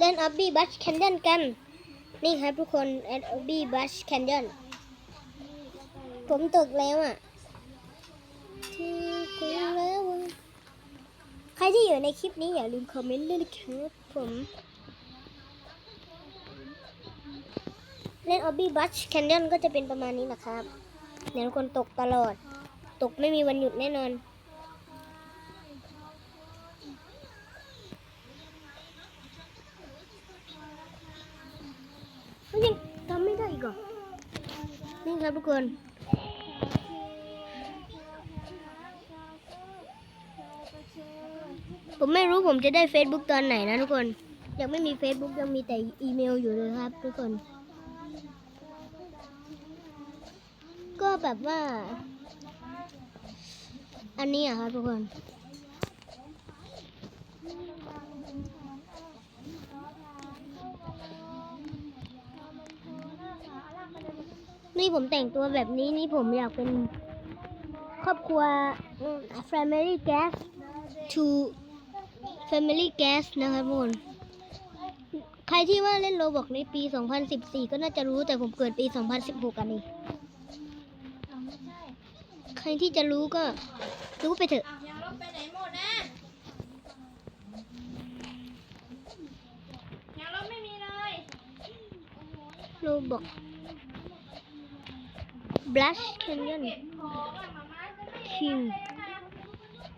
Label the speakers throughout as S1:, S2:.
S1: เล่นออบบี้บัชแคนเดนกัน นี่ครับทุกคนแอดออบบี้บัชแคนเดนผมตกแล้วอะที่คุณแล้วใครที่อยู่ในคลิปนี้อย่าลืมคอมเมนต์ด้วยนะครับผมเล่นออบบี้บัชแคนเดนก็จะเป็นประมาณนี้นะครับเดี๋ยวทุกคนตกตลอด ตกไม่มีวันหยุดแน่นอนยังทำไม่ได้อีกเหรอนี่ คน ผมไม่รู้ผมจะได้ Facebook ตอนไหนนะทุกคน ยังไม่มี Facebook ยังมีแต่อีเมลอยู่เลยครับ ทุกคน ก็แบบว่า อันนี้อะครับทุกคน นี่ผมแต่งตัวแบบนี้นี่ผมอยากเป็นครอบครัวอืม family gas to family gas นะครับทุกคนใครที่ว่าเล่นโรบอกในปี 2014 ก็น่าจะรู้แต่ผมเกิดปี 2016กันนี่ใครที่จะรู้ก็รู้ไปเถอะ
S2: อ้าวยางลบไปไหนหมดนะยางลบไม่มีเลย
S1: โรบอก blush canyon
S2: เก็บของอะหมาม่าจะไม่
S1: คิว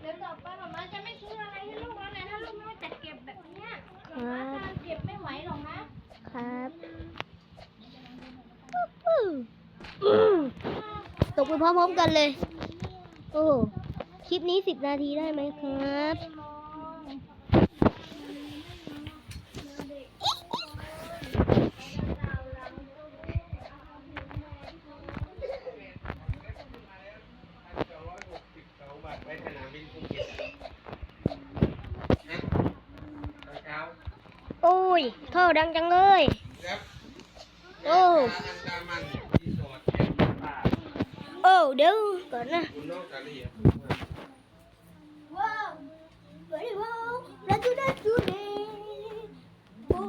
S2: เดี๋ยวต่อไปหมาม่าจะไม่ซื้ออะไรให้ลูกแล้วนะถ้าลูกไม่จัดเก็บแบบเนี้ย
S1: ค
S2: หมา
S1: รั
S2: ม่า
S1: บ
S2: จะเก็บไม่ไหวหรอกนะ
S1: ครับอื้ออื้อตกไปพร้อมๆกันเลย โอ้โหคลิปนี้สิบนาทีได้ไหมครับ
S3: ย
S1: โทษดังจังเลยโอ้โอ้เดี๋ยวก่อนนะว้าวบาริโบลาจูลาจูเบบู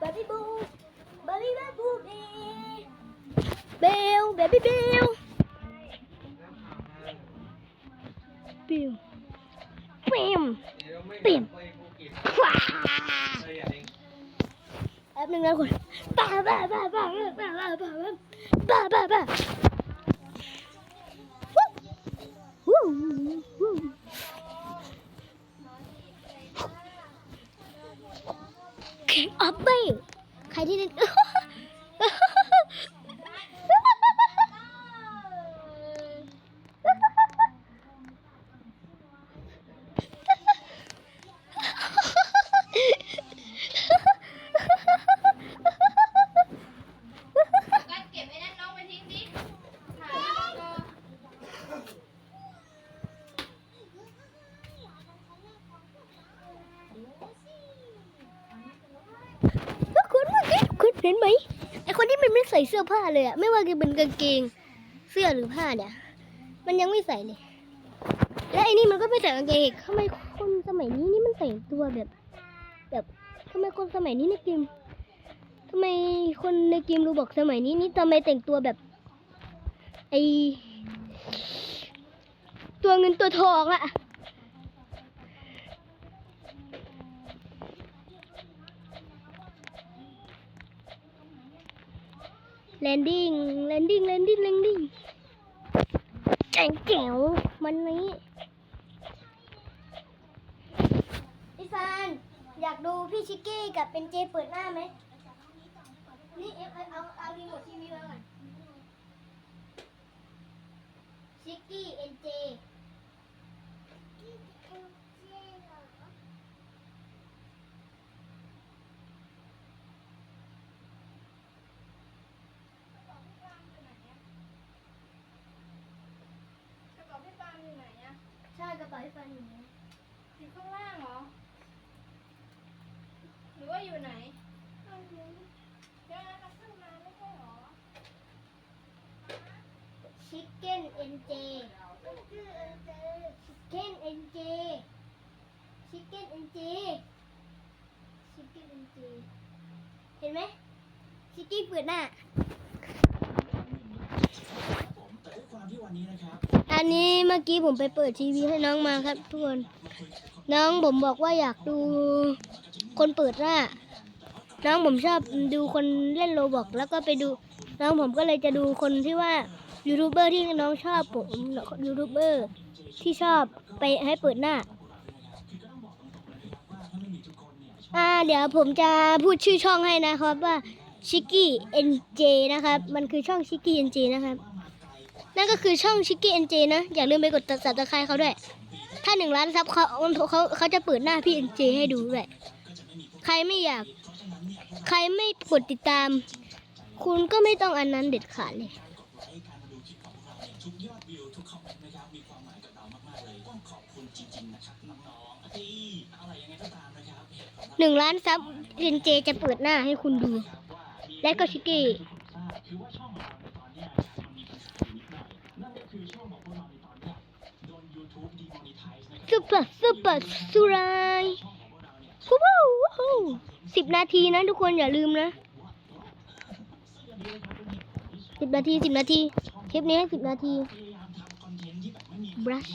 S1: บาริโบบาริบาบูเบเบลเบบี้เบ
S2: ล
S1: 爸爸爸。 เห็นไหมไอคนที่มันไม่ใส่เสื้อผ้าเลยอะไม่ว่าจะเป็นกางเกง เสื้อหรือผ้าเนี่ย มันยังไม่ใส่เลย และไอ้นี่มันก็ไม่ใส่กางเกงอีกทำไมคนสมัยนี้นี่มันใส่ตัวแบบ แบบทำไมคนสมัยนี้ในเกมทำไมคนในเกมรูบอกสมัยนี้นี่ทำไมแต่งตัวแบบ ไอตัวเงินตัวทองอะ แลนดิ้งแลนดิ้งแลนดิ้งแลนดิ้งแจ๋งแจ๋วมันนี้พี่ซานอยากดูพี่ชิกกี้กับเป็นเจเปิดหน้าไหมนี่เอฟเอาเอารีโมททีวีมาก่อนชิกกี้เอ็นเจ ให้ฟัอน
S2: อยู่ข้างล่างเหรอ หรือว่าอยู่ไหนข้างนู้นเดี๋ยวนะคะข้างมาไม่ใช่เหรอ
S1: ชิคเก้นเอ็นเจมันคือเอ็นเจชิคเก้นเอ็นเจชิคเก้นเอ็นเจชิคเก้นเอ็นเจเห็นไหมชิคกี้เปิดหน้า อันนี้เมื่อกี้ผมไปเปิดทีวีให้น้องมาครับทุกคน น้องผมบอกว่าอยากดูคนเปิดหน้า น้องผมชอบดูคนเล่นโรบอกแล้วก็ไปดู น้องผมก็เลยจะดูคนที่ว่ายูทูบเบอร์ที่น้องชอบผมยูทูบเบอร์ที่ชอบไปให้เปิดหน้า อ่าเดี๋ยวผมจะพูดชื่อช่องให้นะครับว่าชิกกี้เอ็นเจนะครับ มันคือช่องชิกกี้เอ็นเจนะครับ นั่นก็คือช่องชิกกี้เอ็นเจนะ อย่าลืมไปกดติดตามเขาด้วย ถ้าหนึ่งล้านซับเขาเขาเขาจะเปิดหน้าพี่เอ็นเจให้ดูด้วย ใครไม่อยาก ใครไม่กดติดตาม คุณก็ไม่ต้องอันนั้นเด็ดขาดเลยหนึ่งล้านซับเอ็นเจจะเปิดหน้าให้คุณดู และก็ชิกกี้ ปอร์ซุปเปอร์สุรายวู้วู้วู้สิบนาทีนะทุกคนอย่าลืมนะสิบนาทีสิบนาทีคลิปนี้สิบนาที brush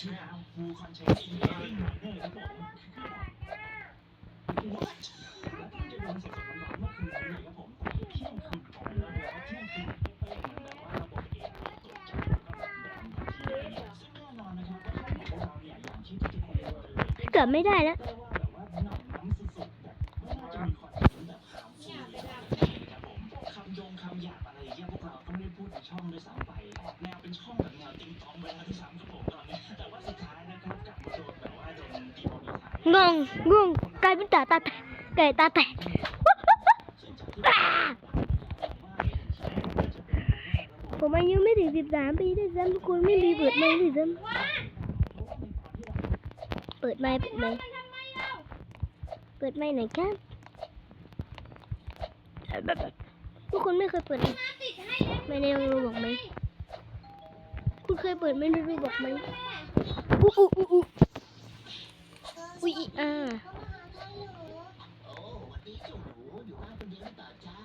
S1: เกือบไม่ได้แล้ว
S4: คำยงคำหยาบอะไรเงี้ยพวกเราก็ไม่ได้พูดในช่องด้วยซ้ำไปแนวเป็นช่องแบบแนวติงตองไปแล้วที่ซ้ำกับผม
S1: งงงงกลายเป็นตาตาแตกไก่ตาแตกผมอายุไม่ถึงสิบสามปีด้วยซ้ำทุกคนไม่มีเปิดไมค์ด้วยซ้ำเปิดไมค์เปิดไม่
S2: เปิ
S1: ดไมค์หน่อยครับทุกคนไม่เคยเปิดไมค์
S2: ติดให้แล้ว
S1: ไม่ในรูบอกไหมคุณเคยเปิดไม่ในรูบอกไหมอู้อู้อู้ อู้อุ้ยอีอ่า
S4: โอ้วันนี้เจ้าหนูอยู่บ้านคนเดียวหรือเปล่าจ๊ะ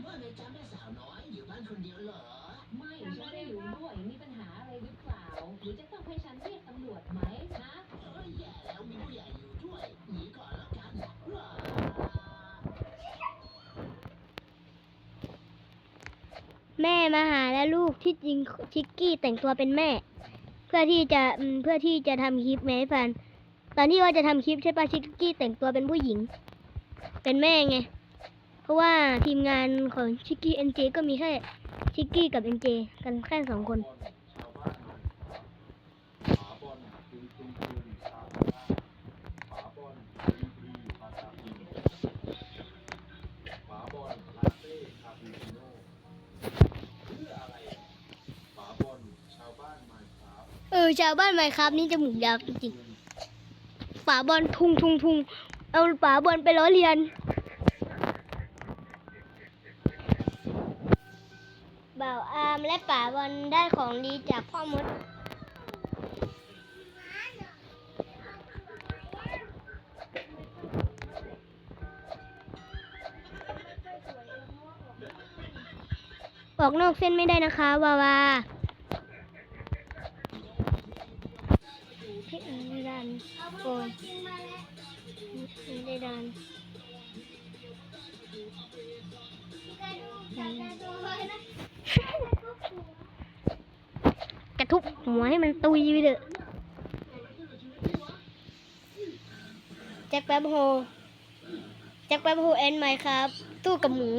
S4: เมื่อไงจ๊ะแม่สาวน้อยอยู่บ้านคนเดียวเหรอ
S5: ไม่ฉันไม่ได้อยู่ด้วยมีปัญหาอะไรหรือเปล่าหรือจะต้องให้ฉันเรียกตำรวจไหมนะ
S4: เอ้ยแย่แล้วมีผู้ใหญ่อยู่ด้วยหนีก่อนแล้วกันว้า
S1: แม่มาหาและลูกที่จริงชิกกี้แต่งตัวเป็นแม่ เพื่อที่จะเพื่อที่จะทำคลิปแม่ฟัน ตอนที่ว่าจะทำคลิปใช่ปะชิกกี้แต่งตัวเป็นผู้หญิง เป็นแม่ไง เพราะว่าทีมงานของชิกกี้เอ็นเจก็มีแค่ชิกกี้กับเอ็นเจกันแค่สองคน
S3: อชาวบ้านไมครับ
S1: นี่จมูกยาวจริงๆฝาบอลทุงทุงทุงเอาฝาบอลไปล้อเลียนบ่าวอามและป๋าบอลได้ของดีจากพ่อมดออกนอกเส้นไม่ได้นะคะวาวาเฮ้ยไม่ ดันโอนไม่ได้ดันกระทุบหัวให้มันตุยไปเถอะแจ็คแป๊บโฮแจ็คแป๊บโฮเอ็นไหมครับ ตู้กับหมู